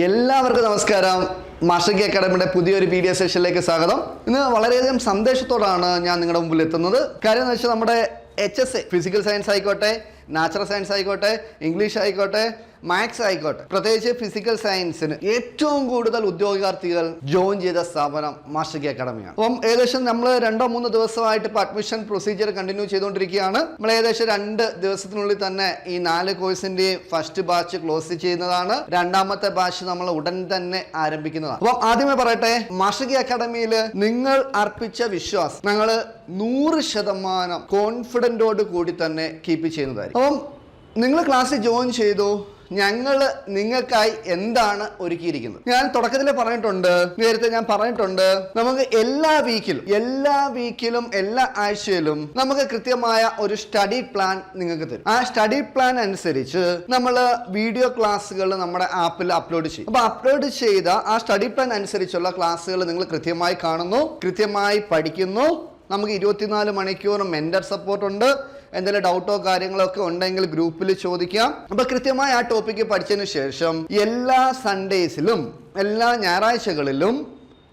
എല്ലാവർക്കും നമസ്കാരം. മാഷകി അക്കാഡമിയുടെ പുതിയൊരു വീഡിയോ സെഷനിലേക്ക് സ്വാഗതം. ഇന്ന് വളരെയധികം സന്ദേശത്തോടാണ് ഞാൻ നിങ്ങളുടെ മുമ്പിൽ എത്തുന്നത് കാര്യം എന്ന് വെച്ചാൽ നമ്മുടെ H S A physical science ആയിക്കോട്ടെ നാച്ചുറൽ സയൻസ് ആയിക്കോട്ടെ ഇംഗ്ലീഷ് ആയിക്കോട്ടെ മാത്സ് ആയിക്കോട്ടെ. പ്രത്യേകിച്ച് ഫിസിക്കൽ സയൻസിന് ഏറ്റവും കൂടുതൽ ഉദ്യോഗാർത്ഥികൾ ജോയിൻ ചെയ്ത സ്ഥാപനം മാഷിക അക്കാഡമിയാണ് അപ്പം ഏകദേശം നമ്മൾ രണ്ടോ മൂന്നോ ദിവസമായിട്ട് ഇപ്പോൾ അഡ്മിഷൻ പ്രൊസീജിയർ കണ്ടിന്യൂ ചെയ്തുകൊണ്ടിരിക്കുകയാണ്. നമ്മൾ ഏകദേശം രണ്ട് ദിവസത്തിനുള്ളിൽ തന്നെ ഈ നാല് കോഴ്സിന്റെ ഫസ്റ്റ് ബാച്ച് ക്ലോസ് ചെയ്യുന്നതാണ്. രണ്ടാമത്തെ ബാച്ച് നമ്മൾ ഉടൻ തന്നെ ആരംഭിക്കുന്നതാണ്. അപ്പം ആദ്യമേ പറയട്ടെ മാഷിക അക്കാഡമിയിൽ നിങ്ങൾ അർപ്പിച്ച വിശ്വാസം ഞങ്ങൾ നൂറ് ശതമാനം കോൺഫിഡന്റോട് കൂടി തന്നെ കീപ്പ് ചെയ്യുന്നതായിരിക്കും. അപ്പം നിങ്ങൾ ക്ലാസ്സിൽ ജോയിൻ ചെയ്തു ഞങ്ങൾ നിങ്ങൾക്കായി എന്താണ് ഒരുക്കിയിരിക്കുന്നത്? ഞാൻ തുടക്കത്തിൽ പറഞ്ഞിട്ടുണ്ട് നേരത്തെ ഞാൻ പറഞ്ഞിട്ടുണ്ട് നമുക്ക് എല്ലാ വീക്കിലും എല്ലാ വീക്കിലും എല്ലാ ആഴ്ചയിലും നമുക്ക് കൃത്യമായ ഒരു സ്റ്റഡി പ്ലാൻ നിങ്ങൾക്ക് തരും. ആ സ്റ്റഡി പ്ലാൻ അനുസരിച്ച് നമ്മൾ വീഡിയോ ക്ലാസ്സുകൾ നമ്മുടെ ആപ്പിൽ അപ്ലോഡ് ചെയ്യും. അപ്പൊ അപ്ലോഡ് ചെയ്ത ആ സ്റ്റഡി പ്ലാൻ അനുസരിച്ചുള്ള ക്ലാസ്സുകൾ നിങ്ങൾ കൃത്യമായി കാണുന്നു കൃത്യമായി പഠിക്കുന്നു നമുക്ക് ഇരുപത്തിനാല് മണിക്കൂറും മെന്റർ സപ്പോർട്ട് ഉണ്ട്. എന്തെങ്കിലും ഡൗട്ടോ കാര്യങ്ങളോ ഒക്കെ ഉണ്ടെങ്കിൽ ഗ്രൂപ്പിൽ ചോദിക്കാം. അപ്പൊ കൃത്യമായി ആ ടോപ്പിക്ക് പഠിച്ചതിന് ശേഷം എല്ലാ സൺഡേസിലും എല്ലാ ഞായറാഴ്ചകളിലും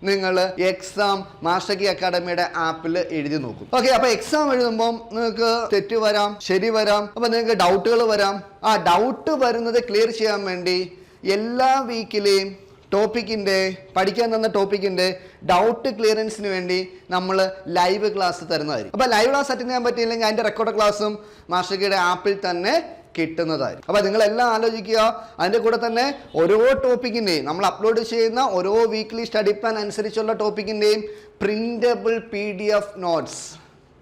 നിങ്ങൾ എക്സാം മാസ്റ്റക്കി അക്കാഡമിയുടെ ആപ്പിൽ എഴുതി നോക്കും. ഓക്കെ അപ്പൊ എക്സാം എഴുതുമ്പോൾ നിങ്ങൾക്ക് തെറ്റ് വരാം ശരി വരാം അപ്പൊ നിങ്ങൾക്ക് ഡൗട്ടുകൾ വരാം. ആ ഡൗട്ട് വരുന്നത് ക്ലിയർ ചെയ്യാൻ വേണ്ടി എല്ലാ വീക്കിലെയും ടോപ്പിക്കിന്റെ പഠിക്കാൻ തന്ന ടോപ്പിക്കിന്റെ ഡൗട്ട് ക്ലിയറൻസിന് വേണ്ടി നമ്മൾ ലൈവ് ക്ലാസ് തരുന്നതായിരിക്കും. അപ്പോൾ ലൈവ് ക്ലാസ് അറ്റൻഡ് ചെയ്യാൻ പറ്റിയില്ലെങ്കിൽ അതിന്റെ റെക്കോർഡ് ക്ലാസ്സും മാസ്റ്റർക്കിയുടെ ആപ്പിൽ തന്നെ കിട്ടുന്നതായിരിക്കും. അപ്പോൾ നിങ്ങളെല്ലാം ആലോചിക്കുക അതിന്റെ കൂടെ തന്നെ ഓരോ ടോപ്പിക്കിന്റെയും നമ്മൾ അപ്ലോഡ് ചെയ്യുന്ന ഓരോ വീക്ക്ലി സ്റ്റഡി പ്ലാൻ അനുസരിച്ചുള്ള ടോപ്പിക്കിന്റെയും printable P D F notes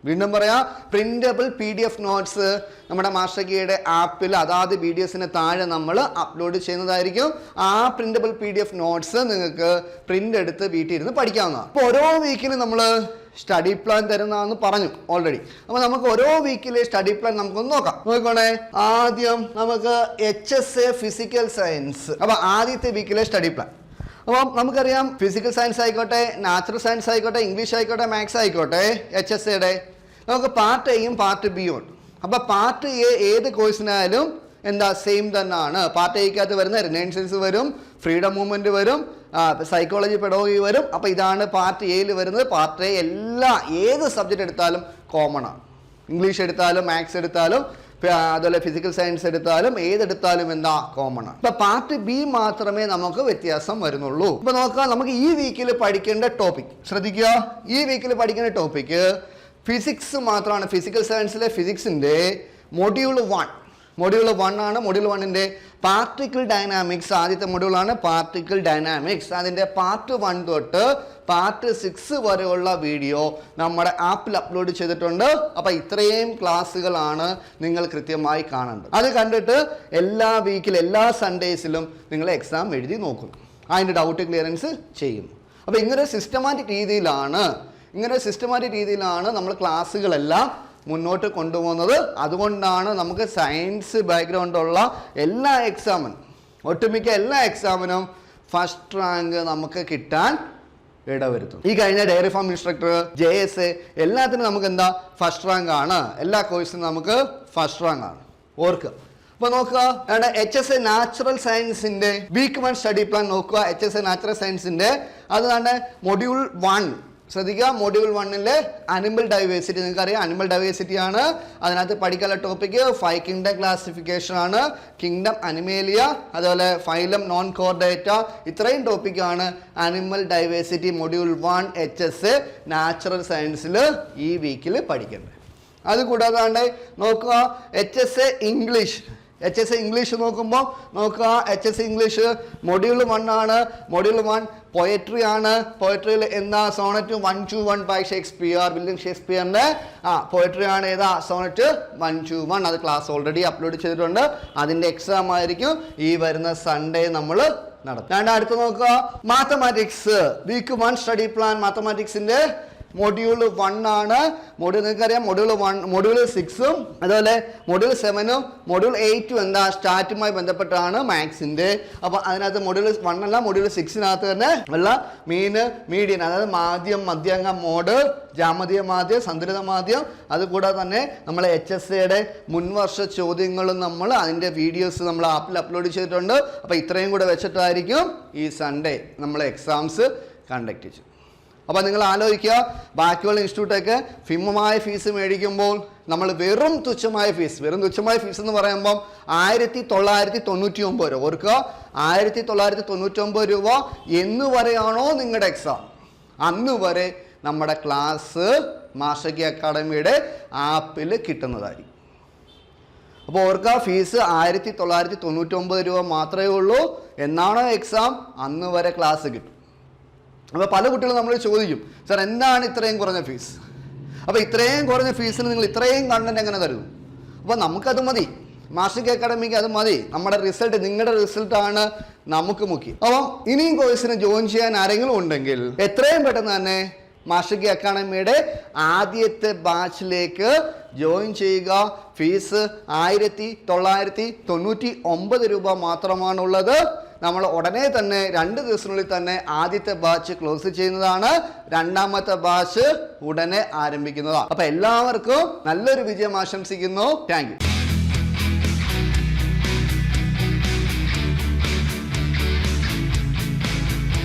വീണ്ടും പറയാം printable P D F notes നമ്മുടെ മാസ്റ്റർ കീയുടെ ആപ്പിൽ അതാത് വീഡിയോസിന് താഴെ നമ്മൾ അപ്ലോഡ് ചെയ്യുന്നതായിരിക്കും. ആ printable P D F notes നിങ്ങൾക്ക് പ്രിന്റ് എടുത്ത് വീട്ടിൽ ഇരുന്ന് പഠിക്കാവുന്നതാണ്. അപ്പോൾ ഓരോ വീക്കിലും നമ്മൾ സ്റ്റഡി പ്ലാൻ തരുന്നതെന്ന് പറഞ്ഞു ഓൾറെഡി അപ്പോൾ നമുക്ക് ഓരോ വീക്കിലെ സ്റ്റഡി പ്ലാൻ നമുക്കൊന്ന് നോക്കാം. നോക്കണേ ആദ്യം നമുക്ക് H S A physical science അപ്പോൾ ആദ്യത്തെ വീക്കിലെ സ്റ്റഡി പ്ലാൻ അപ്പം നമുക്കറിയാം ഫിസിക്കൽ സയൻസ് ആയിക്കോട്ടെ നാച്ചുറൽ സയൻസ് ആയിക്കോട്ടെ ഇംഗ്ലീഷ് ആയിക്കോട്ടെ മാത്സ് ആയിക്കോട്ടെ എച്ച് എസ് എയുടെ നമുക്ക് പാർട്ട് എയും പാർട്ട് ബിയും ഉണ്ട്. അപ്പോൾ പാർട്ട് എ ഏത് കോഴ്സിനായാലും എന്താ സെയിം തന്നെയാണ് പാർട്ട് എക്കകത്ത് വരുന്ന റിനൈൻസൻസ് വരും ഫ്രീഡം മൂവ്മെന്റ് വരും സൈക്കോളജി പെഡോഗി വരും. അപ്പോൾ ഇതാണ് പാർട്ട് എയിൽ വരുന്നത്. പാർട്ട് എ എല്ലാ ഏത് സബ്ജക്റ്റ് എടുത്താലും കോമൺ ആണ്. ഇംഗ്ലീഷ് എടുത്താലും മാത്സ് എടുത്താലും അതുപോലെ ഫിസിക്കൽ സയൻസ് എടുത്താലും ഏതെടുത്താലും എന്താ കോമൺ ആണ് ഇപ്പൊ പാർട്ട് ബി മാത്രമേ നമുക്ക് വ്യത്യാസം വരുന്നുള്ളൂ. ഇപ്പൊ നോക്കാം നമുക്ക് ഈ വീക്കിൽ പഠിക്കേണ്ട ടോപ്പിക് ശ്രദ്ധിക്കുക ഈ വീക്കിൽ പഠിക്കേണ്ട ടോപ്പിക്ക് ഫിസിക്സ് മാത്രമാണ് ഫിസിക്കൽ സയൻസിലെ ഫിസിക്സിന്റെ മൊഡ്യൂൾ വൺ മൊഡ്യൂൾ വൺ ആണ് മൊഡ്യൂൾ വണ്ണിന്റെ പാർട്ടിക്കിൾ ഡൈനാമിക്സ് ആദ്യത്തെ മൊഡ്യൂളാണ് പാർട്ടിക്കിൾ ഡൈനാമിക്സ് അതിന്റെ പാർട്ട് വൺ തൊട്ട് പാർട്ട് സിക്സ് വരെയുള്ള വീഡിയോ നമ്മുടെ ആപ്പിൽ അപ്ലോഡ് ചെയ്തിട്ടുണ്ട്. അപ്പോൾ ഇത്രയും ക്ലാസ്സുകളാണ് നിങ്ങൾ കൃത്യമായി കാണേണ്ടത്. അത് കണ്ടിട്ട് എല്ലാ വീക്കിലും എല്ലാ സൺഡേസിലും നിങ്ങൾ എക്സാം എഴുതി നോക്കും. അതിന്റെ ഡൗട്ട് ക്ലിയറൻസ് ചെയ്യും. അപ്പോൾ ഇങ്ങനെ സിസ്റ്റമാറ്റിക് രീതിയിലാണ് ഇങ്ങനെ സിസ്റ്റമാറ്റിക് രീതിയിലാണ് നമ്മൾ ക്ലാസ്സുകളെല്ലാം മുന്നോട്ട് കൊണ്ടുപോകുന്നത്. അതുകൊണ്ടാണ് നമുക്ക് സയൻസ് ബാക്ക്ഗ്രൗണ്ടുള്ള എല്ലാ എക്സാമിനും ഒട്ടുമിക്ക എല്ലാ എക്സാമിനും ഫസ്റ്റ് റാങ്ക് നമുക്ക് കിട്ടാൻ ഇടവരുത്തും. ഈ കഴിഞ്ഞ dairy farm instructor J S A എല്ലാത്തിനും നമുക്ക് എന്താ? ഫസ്റ്റ് റാങ്ക് ആണ്. എല്ലാ കോഴ്സിനും നമുക്ക് ഫസ്റ്റ് റാങ്ക് ആണ്. ഓർക്കുക. അപ്പൊ നോക്കുക എച്ച് എസ് എ നാച്ചുറൽ സയൻസിന്റെ വീക്ക് വൺ സ്റ്റഡി പ്ലാൻ നോക്കുക. എച്ച് എസ് എ നാച്ചുറൽ സയൻസിന്റെ അത് തന്നെ മൊഡ്യൂൾ വൺ ശ്രദ്ധിക്കുക. മൊഡ്യൂൾ വണ്ണിലെ അനിമൽ ഡൈവേഴ്സിറ്റി നിങ്ങൾക്ക് അറിയാം അനിമൽ ഡൈവേഴ്സിറ്റി ആണ്. അതിനകത്ത് പഠിക്കാനുള്ള ടോപ്പിക്ക് ഫൈവ് കിങ്ഡം ക്ലാസിഫിക്കേഷൻ ആണ്. കിങ്ഡം അനിമേലിയ അതുപോലെ ഫൈലം നോൺ കോർഡേറ്റ ഇത്രയും ടോപ്പിക്കാണ് animal diversity module one H S natural സയൻസിൽ ഈ വീക്കിൽ പഠിക്കേണ്ടത് അതുകൂടാതെ നോക്കുക H S English H S English നോക്കുമ്പോൾ നോക്കുക. H S English module one ആണ്. മൊഡ്യൂൾ വൺ പൊയട്രി ആണ്. പൊയട്രിയിൽ എന്താ? Sonnet one two one by Shakespeare William ഷേക്സ്പിയറിന്റെ ആ പൊയട്രി ആണ് ഏതാ? സോണറ്റ് വൺ ടു വൺ അത് ക്ലാസ് ഓൾറെഡി അപ്ലോഡ് ചെയ്തിട്ടുണ്ട്. അതിന്റെ എക്സാം ആയിരിക്കും. ഈ വരുന്ന സൺഡേ നമ്മൾ നടത്തും. രണ്ട് അടുത്ത് നോക്കുക. Mathematics week one study plan മാത്തമാറ്റിക്സിന്റെ module one ആണ്. മൊഡ്യൂൾ നിങ്ങൾക്കറിയാം മൊഡ്യൂൾ വൺ മൊഡ്യൂൾ സിക്സും അതുപോലെ മൊഡ്യൂൾ സെവനും മൊഡ്യൂൾ എയ്റ്റും എന്താ സ്റ്റാറ്റുമായി ബന്ധപ്പെട്ടാണ് മാത്സിന്റെ അപ്പോൾ അതിനകത്ത് മൊഡ്യൂൾ വൺ അല്ല മൊഡ്യൂൾ സിക്സിനകത്ത് തന്നെ ഉള്ള മീന് മീഡിയൻ അതായത് മാധ്യം മധ്യാംഗ മോഡ് ജാമതീയ മാധ്യം സന്തുലിത മാധ്യം. അതുകൂടാതെ തന്നെ നമ്മൾ എച്ച് എസ് എയുടെ മുൻവർഷ ചോദ്യങ്ങളും നമ്മൾ അതിന്റെ വീഡിയോസ് നമ്മൾ ആപ്പിൽ അപ്ലോഡ് ചെയ്തിട്ടുണ്ട്. അപ്പോൾ ഇത്രയും കൂടെ വെച്ചിട്ടായിരിക്കും ഈ സൺഡേ നമ്മൾ എക്സാംസ് കണ്ടക്ട് ചെയ്തു അപ്പോൾ നിങ്ങൾ ആലോചിക്കുക ബാക്കിയുള്ള ഇൻസ്റ്റിറ്റ്യൂട്ടൊക്കെ ഭീമമായ ഫീസ് മേടിക്കുമ്പോൾ നമ്മൾ വെറും തുച്ഛമായ ഫീസ് വെറും തുച്ഛമായ ഫീസ് എന്ന് പറയുമ്പം ആയിരത്തി തൊള്ളായിരത്തി തൊണ്ണൂറ്റി ഒമ്പത് രൂപ. ഓർക്കുക ആയിരത്തി തൊള്ളായിരത്തി തൊണ്ണൂറ്റി ഒമ്പത് രൂപ എന്ന് വരെയാണോ നിങ്ങളുടെ എക്സാം അന്ന് വരെ നമ്മുടെ ക്ലാസ് മാഷകി അക്കാഡമിയുടെ ആപ്പിൽ കിട്ടുന്നതായിരിക്കും. അപ്പോൾ ഓർക്കുക ഫീസ് ആയിരത്തി തൊള്ളായിരത്തി തൊണ്ണൂറ്റൊമ്പത് രൂപ മാത്രമേ ഉള്ളൂ. എന്നാണോ എക്സാം അന്ന് വരെ ക്ലാസ് കിട്ടും. അപ്പോൾ പല കുട്ടികളും നമ്മൾ ചോദിക്കും സാർ എന്താണ് ഇത്രയും കുറഞ്ഞ ഫീസ്? അപ്പോൾ ഇത്രയും കുറഞ്ഞ ഫീസിന് നിങ്ങൾ ഇത്രയും കണ്ടന്റ് എങ്ങനെ തരുന്നു? അപ്പോൾ നമുക്കത് മതി. മാഷിക് അക്കാഡമിക്ക് അത് മതി. നമ്മുടെ റിസൾട്ട് നിങ്ങളുടെ റിസൾട്ടാണ് നമുക്ക് മുഖ്യം. അപ്പം ഇനിയും കോഴ്സിന് ജോയിൻ ചെയ്യാൻ ആരെങ്കിലും ഉണ്ടെങ്കിൽ എത്രയും പെട്ടെന്ന് തന്നെ മാഷിക് അക്കാഡമിയുടെ ആദ്യത്തെ ബാച്ചിലേക്ക് ജോയിൻ ചെയ്യുക. ഫീസ് ആയിരത്തി തൊള്ളായിരത്തി തൊണ്ണൂറ്റി ഒമ്പത് രൂപ മാത്രമാണുള്ളത്. നമ്മൾ ഉടനെ തന്നെ രണ്ട് ദിവസത്തിനുള്ളിൽ തന്നെ ആദ്യത്തെ ബാച്ച് ക്ലോസ് ചെയ്യുന്നതാണ്. രണ്ടാമത്തെ ബാച്ച് ഉടനെ ആരംഭിക്കുന്നതാണ്. അപ്പൊ എല്ലാവർക്കും നല്ലൊരു വിജയം ആശംസിക്കുന്നു. താങ്ക്